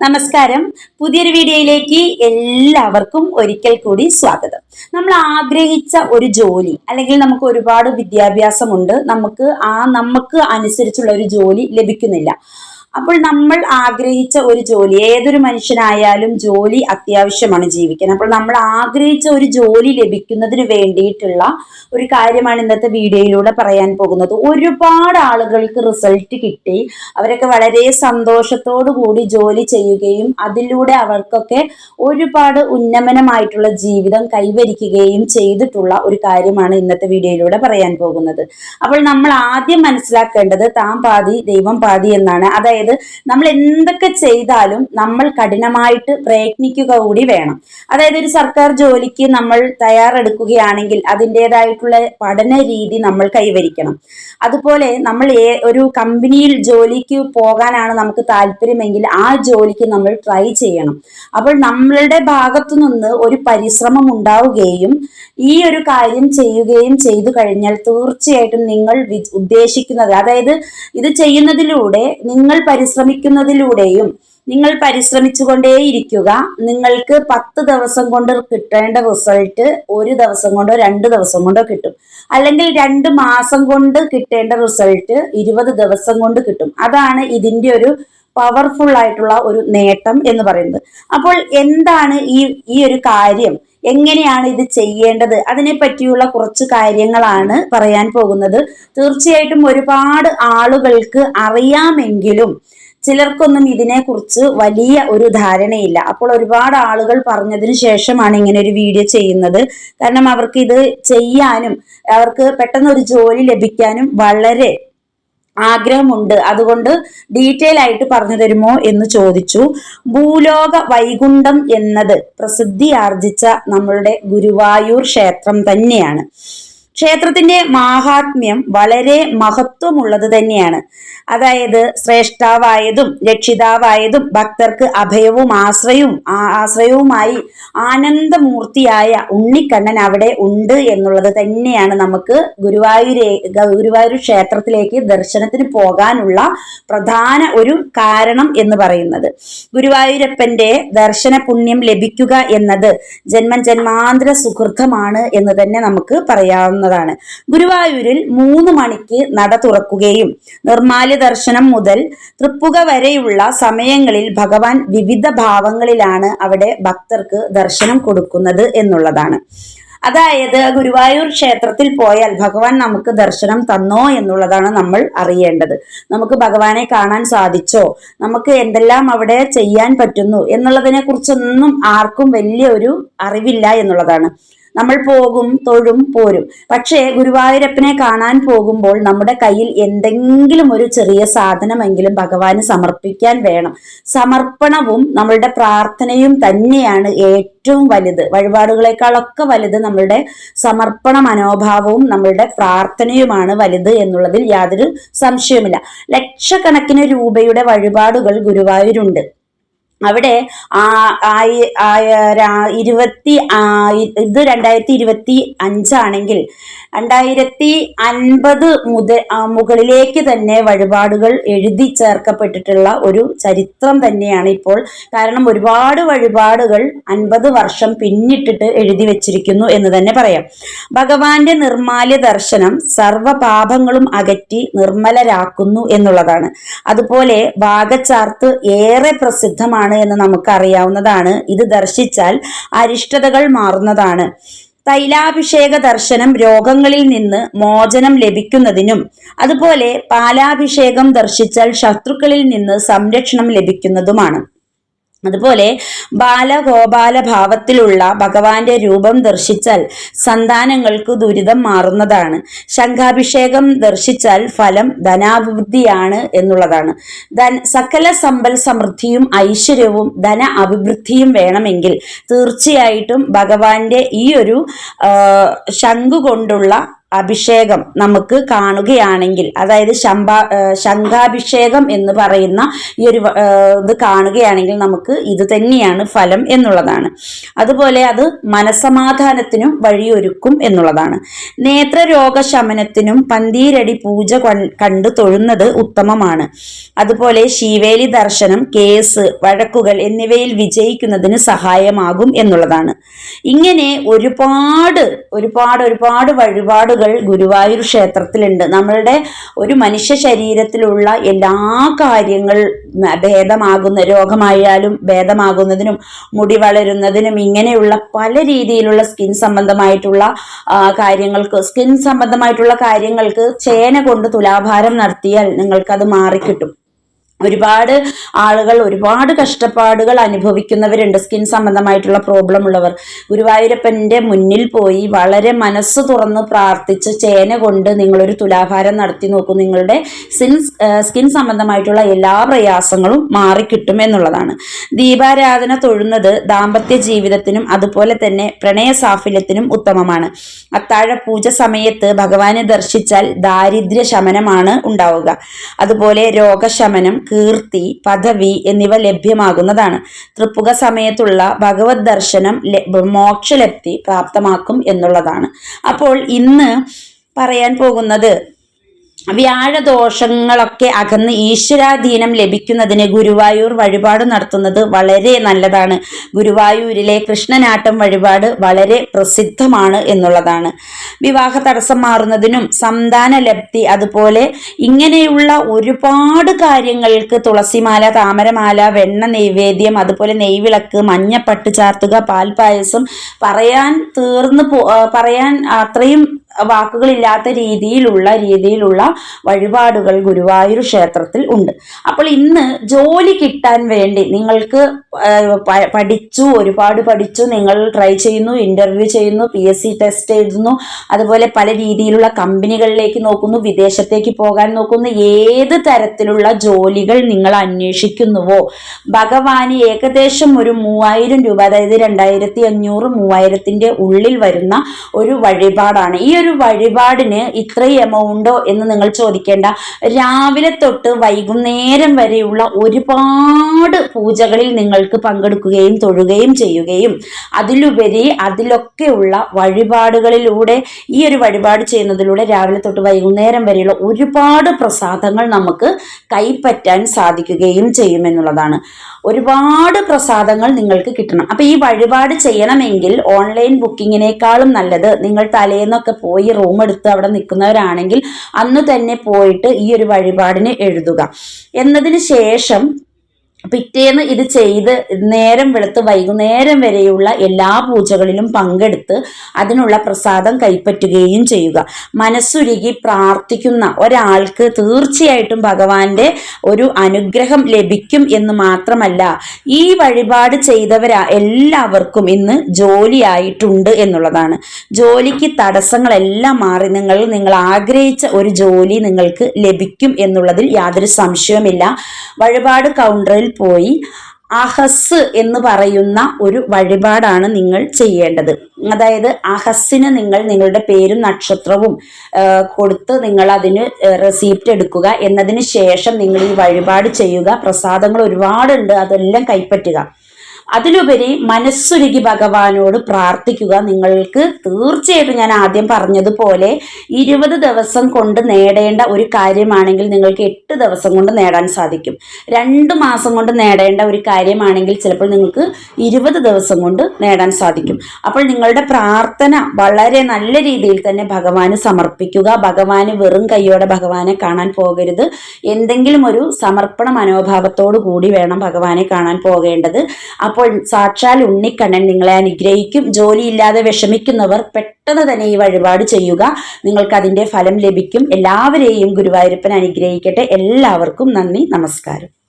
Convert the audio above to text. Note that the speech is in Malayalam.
നമസ്കാരം. പുതിയൊരു വീഡിയോയിലേക്ക് എല്ലാവർക്കും ഒരിക്കൽ കൂടി സ്വാഗതം. നമ്മൾ ആഗ്രഹിച്ച ഒരു ജോലി അല്ലെങ്കിൽ നമുക്ക് ഒരുപാട് വിദ്യാഭ്യാസമുണ്ട് നമുക്ക് ആ നമുക്ക് അനുസരിച്ചുള്ള ഒരു ജോലി ലഭിക്കുന്നില്ല. അപ്പോൾ നമ്മൾ ആഗ്രഹിച്ച ഒരു ജോലി ഏതൊരു മനുഷ്യനായാലും ജോലി അത്യാവശ്യമാണ് ജീവിക്കാൻ. അപ്പോൾ നമ്മൾ ആഗ്രഹിച്ച ഒരു ജോലി ലഭിക്കുന്നതിന് വേണ്ടിയിട്ടുള്ള ഒരു കാര്യമാണ് ഇന്നത്തെ വീഡിയോയിലൂടെ പറയാൻ പോകുന്നത്. ഒരുപാട് ആളുകൾക്ക് റിസൾട്ട് കിട്ടി. അവരൊക്കെ വളരെ സന്തോഷത്തോടു കൂടി ജോലി ചെയ്യുകയും അതിലൂടെ അവർക്കൊക്കെ ഒരുപാട് ഉന്നമനമായിട്ടുള്ള ജീവിതം കൈവരിക്കുകയും ചെയ്തിട്ടുള്ള ഒരു കാര്യമാണ് ഇന്നത്തെ വീഡിയോയിലൂടെ പറയാൻ പോകുന്നത്. അപ്പോൾ നമ്മൾ ആദ്യം മനസ്സിലാക്കേണ്ടത് താം പാതി ദൈവം പാതി എന്നാണ്. അതായത് നമ്മൾ എന്തൊക്കെ ചെയ്താലും നമ്മൾ കഠിനമായിട്ട് പ്രയത്നിക്കുക കൂടി വേണം. അതായത് ഒരു സർക്കാർ ജോലിക്ക് നമ്മൾ തയ്യാറെടുക്കുകയാണെങ്കിൽ അതിന്റെതായിട്ടുള്ള പഠന രീതി നമ്മൾ കൈവരിക്കണം. അതുപോലെ നമ്മൾ ഒരു കമ്പനിയിൽ ജോലിക്ക് പോകാനാണ് നമുക്ക് താല്പര്യമെങ്കിൽ ആ ജോലിക്ക് നമ്മൾ ട്രൈ ചെയ്യണം. അപ്പോൾ നമ്മളുടെ ഭാഗത്തു നിന്ന് ഒരു പരിശ്രമം ഉണ്ടാവുകയും ഈ ഒരു കാര്യം ചെയ്യുകയും ചെയ്തു കഴിഞ്ഞാൽ തീർച്ചയായിട്ടും നിങ്ങൾ ഉദ്ദേശിക്കുന്നത് അതായത് ഇത് ചെയ്യുന്നതിലൂടെ നിങ്ങൾ പരിശ്രമിക്കുന്നതിലൂടെയും നിങ്ങൾ പരിശ്രമിച്ചുകൊണ്ടേയിരിക്കുക. നിങ്ങൾക്ക് പത്ത് ദിവസം കൊണ്ട് കിട്ടേണ്ട റിസൾട്ട് ഒരു ദിവസം കൊണ്ടോ രണ്ട് ദിവസം കൊണ്ടോ കിട്ടും. അല്ലെങ്കിൽ രണ്ട് മാസം കൊണ്ട് കിട്ടേണ്ട റിസൾട്ട് ഇരുപത് ദിവസം കൊണ്ട് കിട്ടും. അതാണ് ഇതിന്റെ ഒരു പവർഫുൾ ആയിട്ടുള്ള ഒരു നേട്ടം എന്ന് പറയുന്നത്. അപ്പോൾ എന്താണ് ഈ ഈ ഒരു കാര്യം? എങ്ങനെയാണ് ഇത് ചെയ്യേണ്ടത്? അതിനെ പറ്റിയുള്ള കുറച്ച് കാര്യങ്ങളാണ് പറയാൻ പോകുന്നത്. തീർച്ചയായിട്ടും ഒരുപാട് ആളുകൾക്ക് അറിയാമെങ്കിലും ചിലർക്കൊന്നും ഇതിനെക്കുറിച്ച് വലിയ ഒരു ധാരണയില്ല. അപ്പോൾ ഒരുപാട് ആളുകൾ പറഞ്ഞതിന് ശേഷമാണ് ഇങ്ങനെ ഒരു വീഡിയോ ചെയ്യുന്നത്. കാരണം അവർക്ക് ഇത് ചെയ്യാനും അവർക്ക് പെട്ടെന്ന് ഒരു ജോലി ലഭിക്കാനും വളരെ ആഗ്രഹമുണ്ട്. അതുകൊണ്ട് ഡീറ്റെയിൽ ആയിട്ട് പറഞ്ഞു തരുമോ എന്ന് ചോദിച്ചു. ഭൂലോക വൈകുണ്ഠം എന്നത് പ്രസിദ്ധി ആർജിച്ച നമ്മളുടെ ഗുരുവായൂർ ക്ഷേത്രം തന്നെയാണ്. ക്ഷേത്രത്തിന്റെ മാഹാത്മ്യം വളരെ മഹത്വമുള്ളത് തന്നെയാണ്. അതായത് ശ്രേഷ്ഠാവായതും രക്ഷിതാവായതും ഭക്തർക്ക് അഭയവും ആശ്രയവും ആശ്രയവുമായി ആനന്ദമൂർത്തിയായ ഉണ്ണിക്കണ്ണൻ അവിടെ ഉണ്ട് എന്നുള്ളത് തന്നെയാണ് നമുക്ക് ഗുരുവായൂരേ ഗുരുവായൂർ ക്ഷേത്രത്തിലേക്ക് ദർശനത്തിന് പോകാനുള്ള പ്രധാന ഒരു കാരണം എന്ന് പറയുന്നത്. ഗുരുവായൂരപ്പന്റെ ദർശന പുണ്യം ലഭിക്കുക എന്നത് ജന്മ ജന്മാന്തര സുഹൃത്തമാണ് എന്ന് തന്നെ നമുക്ക് പറയാവുന്നതാണ് ഗുരുവായൂരിൽ മൂന്ന് മണിക്ക് നട തുറക്കുകയും നിർമാല്യ ദർശനം മുതൽ തൃപ്പുക വരെയുള്ള സമയങ്ങളിൽ ഭഗവാൻ വിവിധ ഭാവങ്ങളിലാണ് അവിടെ ഭക്തർക്ക് ദർശനം കൊടുക്കുന്നത് എന്നുള്ളതാണ്. അതായത് ഗുരുവായൂർ ക്ഷേത്രത്തിൽ പോയാൽ ഭഗവാൻ നമുക്ക് ദർശനം തന്നോ എന്നുള്ളതാണ് നമ്മൾ അറിയേണ്ടത്. നമുക്ക് ഭഗവാനെ കാണാൻ സാധിച്ചോ? നമുക്ക് എന്തെല്ലാം അവിടെ ചെയ്യാൻ പറ്റുന്നു? എന്നുള്ളതിനെ കുറിച്ചൊന്നും ആർക്കും വലിയ ഒരു അറിവില്ല എന്നുള്ളതാണ്. നമ്മൾ പോകും തൊഴും പോരും. പക്ഷേ ഗുരുവായൂരപ്പനെ കാണാൻ പോകുമ്പോൾ നമ്മുടെ കയ്യിൽ എന്തെങ്കിലും ഒരു ചെറിയ സാധനമെങ്കിലും ഭഗവാന് സമർപ്പിക്കാൻ വേണം. സമർപ്പണവും നമ്മളുടെ പ്രാർത്ഥനയും തന്നെയാണ് ഏറ്റവും വലുത്. വഴിപാടുകളെക്കാളൊക്കെ വലുത് നമ്മളുടെ സമർപ്പണ മനോഭാവവും നമ്മളുടെ പ്രാർത്ഥനയുമാണ് വലുത് എന്നുള്ളതിൽ യാതൊരു സംശയവുമില്ല. ലക്ഷക്കണക്കിന് രൂപയുടെ വഴിപാടുകൾ ഗുരുവായൂരുണ്ട്. അവിടെ ഇരുപത്തി ഇത് രണ്ടായിരത്തി ഇരുപത്തി അഞ്ചാണെങ്കിൽ രണ്ടായിരത്തി അൻപത് മുതൽ മുകളിലേക്ക് തന്നെ വഴിപാടുകൾ എഴുതി ചേർക്കപ്പെട്ടിട്ടുള്ള ഒരു ചരിത്രം തന്നെയാണ് ഇപ്പോൾ. കാരണം ഒരുപാട് വഴിപാടുകൾ അൻപത് വർഷം പിന്നിട്ടിട്ട് എഴുതി വെച്ചിരിക്കുന്നു എന്ന് തന്നെ പറയാം. ഭഗവാന്റെ നിർമാല്യ ദർശനം സർവ പാപങ്ങളും അകറ്റി നിർമ്മലരാക്കുന്നു എന്നുള്ളതാണ്. അതുപോലെ വാഗച്ചാർത്ത് ഏറെ പ്രസിദ്ധമാണ് എന്ന് നമുക്കറിയാവുന്നതാണ്. ഇത് ദർശിച്ചാൽ അരിഷ്ടതകൾ മാറുന്നതാണ്. തൈലാഭിഷേക ദർശനം രോഗങ്ങളിൽ നിന്ന് മോചനം ലഭിക്കുന്നതിനും അതുപോലെ പാലാഭിഷേകം ദർശിച്ചാൽ ശത്രുക്കളിൽ നിന്ന് സംരക്ഷണം ലഭിക്കുന്നതുമാണ്. അതുപോലെ ബാലഗോപാല ഭാവത്തിലുള്ള ഭഗവാന്റെ രൂപം ദർശിച്ചാൽ സന്താനങ്ങൾക്ക് ദുരിതം മാറുന്നതാണ്. ശംഖാഭിഷേകം ദർശിച്ചാൽ ഫലം ധനാഭിവൃദ്ധിയാണ് എന്നുള്ളതാണ്. ധൻ സകല സമ്പൽ സമൃദ്ധിയും ഐശ്വര്യവും ധന അഭിവൃദ്ധിയും വേണമെങ്കിൽ തീർച്ചയായിട്ടും ഭഗവാന്റെ ഈ ഒരു ശംഖു കൊണ്ടുള്ള അഭിഷേകം നമുക്ക് കാണുകയാണെങ്കിൽ അതായത് ശംഭ ശംഖാഭിഷേകം എന്ന് പറയുന്ന ഈ ഒരു ഇത് കാണുകയാണെങ്കിൽ നമുക്ക് ഇത് തന്നെയാണ് ഫലം എന്നുള്ളതാണ്. അതുപോലെ അത് മനസമാധാനത്തിനും വഴിയൊരുക്കും എന്നുള്ളതാണ്. നേത്രരോഗ ശമനത്തിനും പന്തീരടി പൂജ കണ്ടു തൊഴുന്നത് ഉത്തമമാണ്. അതുപോലെ ശിവേലി ദർശനം കേസ് വഴക്കുകൾ എന്നിവയിൽ വിജയിക്കുന്നതിന് സഹായമാകും എന്നുള്ളതാണ്. ഇങ്ങനെ ഒരുപാട് ഒരുപാട് ഒരുപാട് വഴിപാടുകൾ ഗുരുവായൂർ ക്ഷേത്രത്തിലുണ്ട്. നമ്മളുടെ ഒരു മനുഷ്യ ശരീരത്തിലുള്ള എല്ലാ കാര്യങ്ങൾ ഭേദമാകുന്ന രോഗമായാലും ഭേദമാകുന്നതിനും മുടി വളരുന്നതിനും ഇങ്ങനെയുള്ള പല രീതിയിലുള്ള സ്കിൻ സംബന്ധമായിട്ടുള്ള കാര്യങ്ങൾക്ക് സ്കിൻ സംബന്ധമായിട്ടുള്ള കാര്യങ്ങൾക്ക് ചേന കൊണ്ട് തുലാഭാരം നടത്തിയാൽ നിങ്ങൾക്കത് മാറിക്കിട്ടും. ഒരുപാട് ആളുകൾ ഒരുപാട് കഷ്ടപ്പാടുകൾ അനുഭവിക്കുന്നവരുണ്ട്. സ്കിൻ സംബന്ധമായിട്ടുള്ള പ്രോബ്ലം ഉള്ളവർ. ഗുരുവായൂരപ്പന്റെ മുന്നിൽ പോയി വളരെ മനസ്സ് തുറന്ന് പ്രാർത്ഥിച്ച് ചേന കൊണ്ട് നിങ്ങളൊരു തുലാഭാരം നടത്തി നോക്കും. നിങ്ങളുടെ സ്കിൻ സ്കിൻ സംബന്ധമായിട്ടുള്ള എല്ലാ പ്രയാസങ്ങളും മാറിക്കിട്ടും എന്നുള്ളതാണ്. ദീപാരാധന തൊഴുന്നത് ദാമ്പത്യ ജീവിതത്തിനും അതുപോലെ തന്നെ പ്രണയ സാഫല്യത്തിനും ഉത്തമമാണ്. അത്താഴ പൂജ സമയത്ത് ഭഗവാനെ ദർശിച്ചാൽ ദാരിദ്ര്യ ശമനമാണ് ഉണ്ടാവുക. അതുപോലെ രോഗശമനം കീർത്തി പദവി എന്നിവ ലഭ്യമാകുന്നതാണ്. തൃപ്പുക സമയത്തുള്ള ഭഗവത് ദർശനം മോക്ഷലബ്ധി പ്രാപ്തമാക്കും എന്നുള്ളതാണ്. അപ്പോൾ ഇന്ന് പറയാൻ പോകുന്നത് വ്യാഴദോഷങ്ങളൊക്കെ അകന്ന് ഈശ്വരാധീനം ലഭിക്കുന്നതിന് ഗുരുവായൂർ വഴിപാട് നടത്തുന്നത് വളരെ നല്ലതാണ്. ഗുരുവായൂരിലെ കൃഷ്ണനാട്ടം വഴിപാട് വളരെ പ്രസിദ്ധമാണ് എന്നുള്ളതാണ്. വിവാഹ തടസ്സം മാറുന്നതിനും സന്താന ലബ്ധി അതുപോലെ ഇങ്ങനെയുള്ള ഒരുപാട് കാര്യങ്ങൾക്ക് തുളസിമാല താമരമാല വെണ്ണ നൈവേദ്യം അതുപോലെ നെയ്വിളക്ക് മഞ്ഞപ്പട്ട് ചാർത്തുക പാൽപ്പായസം പറയാൻ തീർന്നു പറയാൻ അത്രയും വാക്കുകളില്ലാത്ത രീതിയിലുള്ള രീതിയിലുള്ള വഴിപാടുകൾ ഗുരുവായൂർ ക്ഷേത്രത്തിൽ ഉണ്ട്. അപ്പോൾ ഇന്ന് ജോലി കിട്ടാൻ വേണ്ടി നിങ്ങൾക്ക് പഠിച്ചു ഒരുപാട് പഠിച്ചു നിങ്ങൾ ട്രൈ ചെയ്യുന്നു ഇന്റർവ്യൂ ചെയ്യുന്നു പി എസ് സി ടെസ്റ്റ് എഴുതുന്നു അതുപോലെ പല രീതിയിലുള്ള കമ്പനികളിലേക്ക് നോക്കുന്നു വിദേശത്തേക്ക് പോകാൻ നോക്കുന്നു. ഏത് തരത്തിലുള്ള ജോലികൾ നിങ്ങൾ അന്വേഷിക്കുന്നുവോ? ഭഗവാന് ഏകദേശം ഒരു മൂവായിരം രൂപ അതായത് രണ്ടായിരത്തി അഞ്ഞൂറ് മൂവായിരത്തിന്റെ ഉള്ളിൽ വരുന്ന ഒരു വഴിപാടാണ്. ഈ ഒരു വഴിപാടിന് ഇത്രയും എമൗണ്ടോ എന്ന് നിങ്ങൾ ചോദിക്കേണ്ട. രാവിലെ തൊട്ട് വൈകുന്നേരം വരെയുള്ള ഒരുപാട് പൂജകളിൽ നിങ്ങൾക്ക് പങ്കെടുക്കുകയും തൊഴുകയും ചെയ്യുകയും അതിലുപരി അതിലൊക്കെയുള്ള വഴിപാടുകളിലൂടെ ഈ ഒരു വഴിപാട് ചെയ്യുന്നതിലൂടെ രാവിലെ തൊട്ട് വൈകുന്നേരം വരെയുള്ള ഒരുപാട് പ്രസാദങ്ങൾ നമുക്ക് കൈപ്പറ്റാൻ സാധിക്കുകയും ചെയ്യുമെന്നുള്ളതാണ് ഒരുപാട് പ്രസാദങ്ങൾ നിങ്ങൾക്ക് കിട്ടണം. അപ്പൊ ഈ വഴിപാട് ചെയ്യണമെങ്കിൽ ഓൺലൈൻ ബുക്കിങ്ങിനേക്കാളും നല്ലത് നിങ്ങൾ തലേന്നൊക്കെ പോയി റൂം എടുത്ത് അവിടെ നിൽക്കുന്നവരാണെങ്കിൽ അന്ന് തന്നെ പോയിട്ട് ഈ ഒരു വഴിപാടിന് എഴുതുക. എന്നതിന് ശേഷം പിറ്റേന്ന് ഇത് ചെയ്ത് നേരം വെളുത്ത് വൈകുന്നേരം വരെയുള്ള എല്ലാ പൂജകളിലും പങ്കെടുത്ത് അതിനുള്ള പ്രസാദം കൈപ്പറ്റുകയും ചെയ്യുക. മനസ്സുരുകി പ്രാർത്ഥിക്കുന്ന ഒരാൾക്ക് തീർച്ചയായിട്ടും ഭഗവാന്റെ ഒരു അനുഗ്രഹം ലഭിക്കും എന്ന് മാത്രമല്ല ഈ വഴിപാട് ചെയ്തവരാ എല്ലാവർക്കും ഇന്ന് ജോലിയായിട്ടുണ്ട് എന്നുള്ളതാണ്. ജോലിക്ക് തടസ്സങ്ങളെല്ലാം മാറി നിങ്ങൾ നിങ്ങൾ ആഗ്രഹിച്ച ഒരു ജോലി നിങ്ങൾക്ക് ലഭിക്കും എന്നുള്ളതിൽ യാതൊരു സംശയവുമില്ല. വഴിപാട് കൗണ്ടറിൽ പോയി. അഹസ് എന്ന് പറയുന്ന ഒരു വഴിപാടാണ് നിങ്ങൾ ചെയ്യേണ്ടത്. അതായത് അഹസ്സിന് നിങ്ങൾ നിങ്ങളുടെ പേരും നക്ഷത്രവും കൊടുത്ത് നിങ്ങൾ അതിന് റെസീപ്റ്റ് എടുക്കുക. എന്നതിന് ശേഷം നിങ്ങൾ ഈ വഴിപാട് ചെയ്യുക. പ്രസാദങ്ങൾ ഒരുപാടുണ്ട്. അതെല്ലാം കൈപ്പറ്റുക. അതിലുപരി മനസ്സുരുകി ഭഗവാനോട് പ്രാർത്ഥിക്കുക. നിങ്ങൾക്ക് തീർച്ചയായിട്ടും ഞാൻ ആദ്യം പറഞ്ഞതുപോലെ ഇരുപത് ദിവസം കൊണ്ട് നേടേണ്ട ഒരു കാര്യമാണെങ്കിൽ നിങ്ങൾക്ക് എട്ട് ദിവസം കൊണ്ട് നേടാൻ സാധിക്കും. രണ്ട് മാസം കൊണ്ട് നേടേണ്ട ഒരു കാര്യമാണെങ്കിൽ ചിലപ്പോൾ നിങ്ങൾക്ക് ഇരുപത് ദിവസം കൊണ്ട് നേടാൻ സാധിക്കും. അപ്പോൾ നിങ്ങളുടെ പ്രാർത്ഥന വളരെ നല്ല രീതിയിൽ തന്നെ ഭഗവാന് സമർപ്പിക്കുക. ഭഗവാന് വെറും കൈയോടെ ഭഗവാനെ കാണാൻ പോകരുത്. എന്തെങ്കിലും ഒരു സമർപ്പണ മനോഭാവത്തോടു കൂടി വേണം ഭഗവാനെ കാണാൻ പോകേണ്ടത്. അപ്പോൾ സാക്ഷാൽ ഉണ്ണിക്കണ്ണൻ നിങ്ങളെ അനുഗ്രഹിക്കും. ജോലിയില്ലാതെ വിഷമിക്കുന്നവർ പെട്ടെന്ന് തന്നെ ഈ വഴിപാട് ചെയ്യുക. നിങ്ങൾക്ക് അതിന്റെ ഫലം ലഭിക്കും. എല്ലാവരെയും ഗുരുവായൂരപ്പൻ അനുഗ്രഹിക്കട്ടെ. എല്ലാവർക്കും നന്ദി നമസ്കാരം.